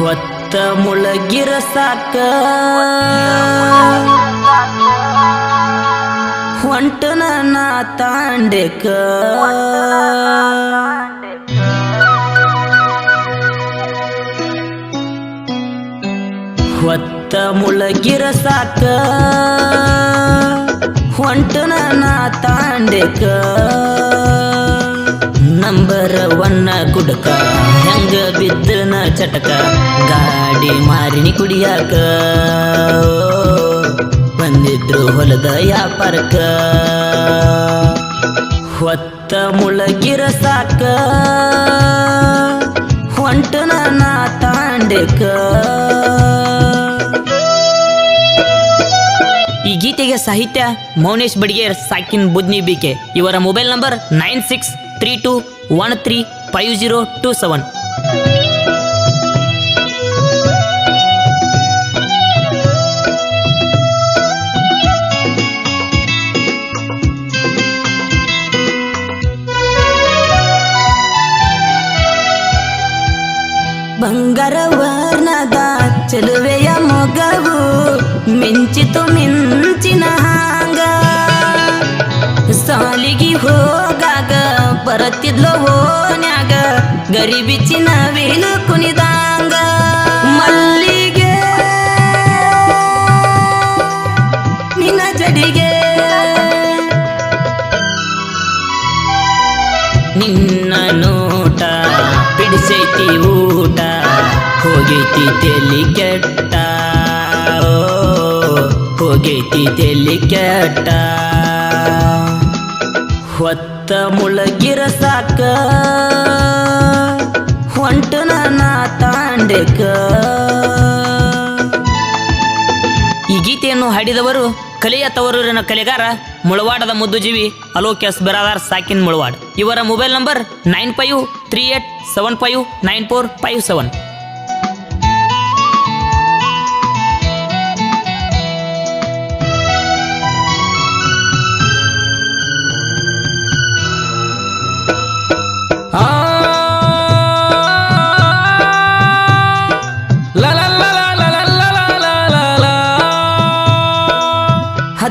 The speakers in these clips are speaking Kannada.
ಹೊತ್ತ ಮುಳಗಿರ ಸಾಕ. ಹೊಂಟನ ನಾ ತಾಂಡೆಕ. ಹೊತ್ತ ಮುಳಗಿರ ಸಾಕ. ಹೊಂಟನ ನಾ ತಾಂಡೆಕ. ನಂಬರ್ ಒನ್ನ ಕುಡಕ ಹೆಂಗ ಬಿದ್ದನ ಚಟಕ. ಗಾಡಿ ಮಾರಿನಿ ಕುಡಿಯಾಕ. ಬಂದಿದ್ರು ಹೊಲದ ಯಾಪರ್ಕ ಹೊತ್ತ ಮುಳಗಿರ ಸಾಕ. ಹೊಂಟನ ನಾ ತಾಂಡೆಕ ಈ ಗೀತೆಗೆ ಸಾಹಿತ್ಯ ಮೌನೇಶ್ ಬಡಿಗೇರ್ ಸಾಕಿನ್ ಬುದ್ನಿ ಬಿಕೆ ಇವರ mobile number nine six three two one three five zero two seven ಬಂಗಾರ ವರ್ಣದ ಚೆಲುವೆಯ ಮೊಗವು ಮಿಂಚಿತು ಮಿಂಚಿನ ಹಾಂಗ ಸಾಲಿಗಿ ಹೋಗಾಗ ಬರತ್ತಿದ್ಲೋ ಓನ್ಯಾಗ ಗರಿಬಿಚ್ಚಿನ ವೀಲು ಕುಣಿದಾಂಗ. ಮಲ್ಲಿಗೆ ನಿನ್ನ ಜಡಿಗೆ. ನಿನ್ನ ನೋಟ ಬಿಡಿಸೈತಿ ಊಟ, ಹೋಗೈತಿ ತೆಲಿ ಕೆಟ್ಟ. ಹೋಗೈತಿ ತೆಲಿ ಕೆಟ್ಟ. ಹೊತ್ತ ಮುಳಗಿರ ಸಾಕ. ಹೊಂಟನ ನಾ ತಾಂಡೆಕ. ಈ ಗೀತೆಯನ್ನು ಹಾಡಿದವರು ಕಲೆಯ ತವರೂರಿನ ಕಲೆಗಾರ ಮುಳವಾಡದ ಮುದ್ದುಜೀವಿ ಅಲೋಕ್ಯಸ್ ಬಿರಾದಾರ್ ಸಾಕಿನ್ ಮುಳವಾಡ್. ಇವರ mobile number nine five three eight seven five nine four five seven.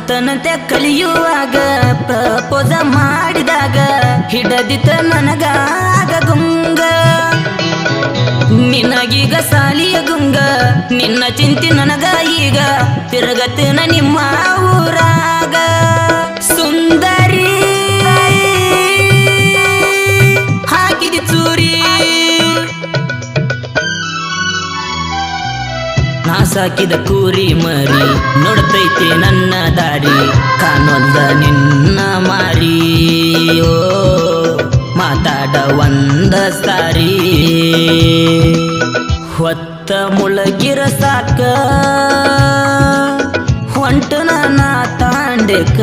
ಹತ್ತನಂತೆ ಕಲಿಯುವಾಗ, ಪ್ರಪೋಸ ಮಾಡಿದಾಗ ಹಿಡದಿತ ನನಗಾಗ ಗುಂಗ. ನಿನಗೀಗ ಸಾಲಿಯ ಗುಂಗ, ನಿನ್ನ ಚಿಂತೆ ನನಗ ಈಗ ತಿರುಗತನ ನಿಮ್ಮ ಊರಾಗ. ಸಾಕಿದ ಕೂರಿ ಮರಿ ನೋಡ್ತೈತೆ ನನ್ನ ದಾರಿ. ಕಾನೊಂದ ನಿನ್ನ ಮಾರಿ. ಓ, ಮಾತಾಡ ಒಂದ ಸಾರಿ. ಹೊತ್ತ ಮುಳಗಿರ ಸಾಕ. ಹೊಂಟನ ನಾ ತಾಂಡೆಕ.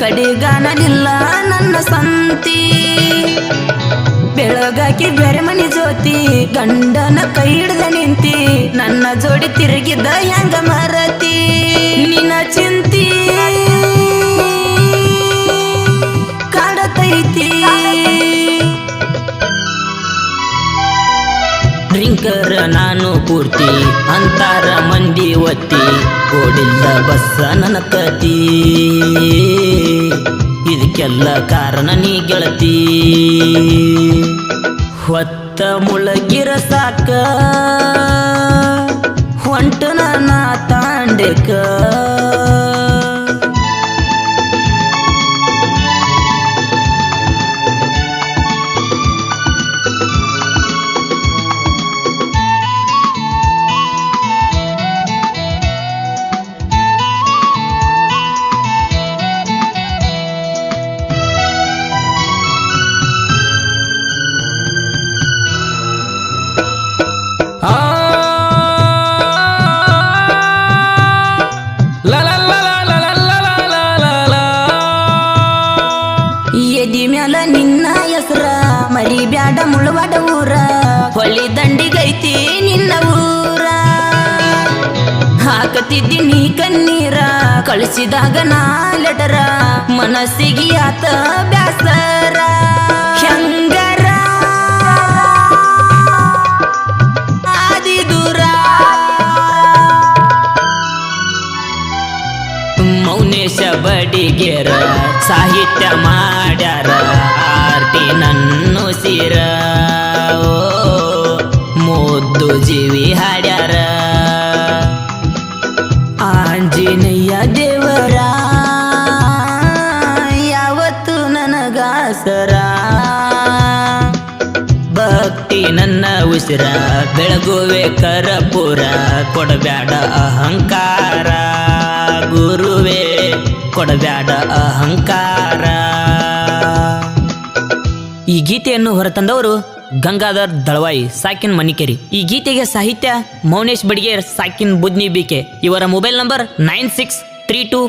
ಕಡಿಗಾನಲಿಲ್ಲ ನನ್ನ ಸಂತಿ. ಬೆಳಗಾಕಿ ಬೇರೆ ಮನಿ ಜ್ಯೋತಿ, ಗಂಡನ ಕೈ ಹಿಡ್ದ ನಿಂತಿ, ನನ್ನ ಜೋಡಿ ತಿರುಗಿದ ಹೆಂಗ ಮರತಿ. ನಿನ್ನ ಚಿಂತಿ ಕಾಡತೈತಿ. ಡ್ರಿಂಕರ್ ನಾನು ಪೂರ್ತಿ ಅಂತಾರ ಮಂದಿ ಒತ್ತಿ ಓಡಿಲ್ಲ ಬಸ್ಸ ನನ್ನ ಕತಿ ಇದಕ್ಕೆಲ್ಲ ಕಾರಣ ನೀ ಗೆಳತಿ. ಹೊತ್ತ ಮುಳಗಿರ ಸಾಕ, ಹೊಂಟನ ನಾ ತಾಂಡೆಕ ಹಾಕತಿದ್ದಿ ನೀ ಕಣ್ಣೀರ, ಕಳಿಸಿದಾಗ ನಾ ಲೆಟರ, ಮನಸ್ಸಿಗೆ ಆತ ಬ್ಯಾಸರ. ಮೌನೇಶ ಬಡಿಗೆರ, ಸಾಹಿತ್ಯ ಮಾಡ್ಯಾರ ಆರ್ಟಿ ನನ್ನು ಸಿರ. ಮುದ್ದು ಜೀವಿ ಹಾಡ್ಯಾರ. ಆಂಜನೇಯ ದೇವರ, ಯಾವತ್ತು ನನಗಾಸರ? ಭಕ್ತಿ ನನ್ನ ಉಸಿರ, ಬೆಳಗುವೆ ಕರಪುರ, ಕೊಡಬ್ಯಾಡ ಅಹಂಕಾರ. ಗುರುವೇ, ಕೊಡಬ್ಯಾಡ ಅಹಂಕಾರ. ಈ ಗೀತೆಯನ್ನು ಹೊರತಂದವರು ಗಂಗಾಧರ್ ದಳವಾಯಿ, ಸಾಕಿನ್ ಮನಿಕೇರಿ ಈ ಗೀತೆಗೆ ಸಾಹಿತ್ಯ ಮೌನೇಶ್ ಬಡಿಗೇರ್, ಸಾಕಿನ್ ಬುದ್ನಿ ಬಿಕೆ ಇವರ mobile number nine six three two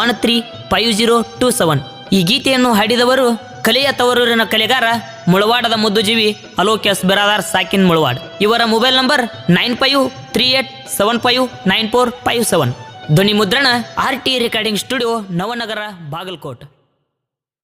one three five zero two seven. ಈ ಗೀತೆಯನ್ನು ಹಾಡಿದವರು ಕಲೆಯ ತವರೂರಿನ ಕಲೆಗಾರ ಮುಳವಾಡದ ಮುದ್ದುಜೀವಿ ಅಲೋಕ್ಯಸ್ ಬಿರಾದಾರ್, ಸಾಕಿನ್ ಮುಳವಾಡ್. ಇವರ mobile number nine five three eight seven five nine four five seven. ಧ್ವನಿ ಮುದ್ರಣ R T recording studio Navanagar Bagalkot.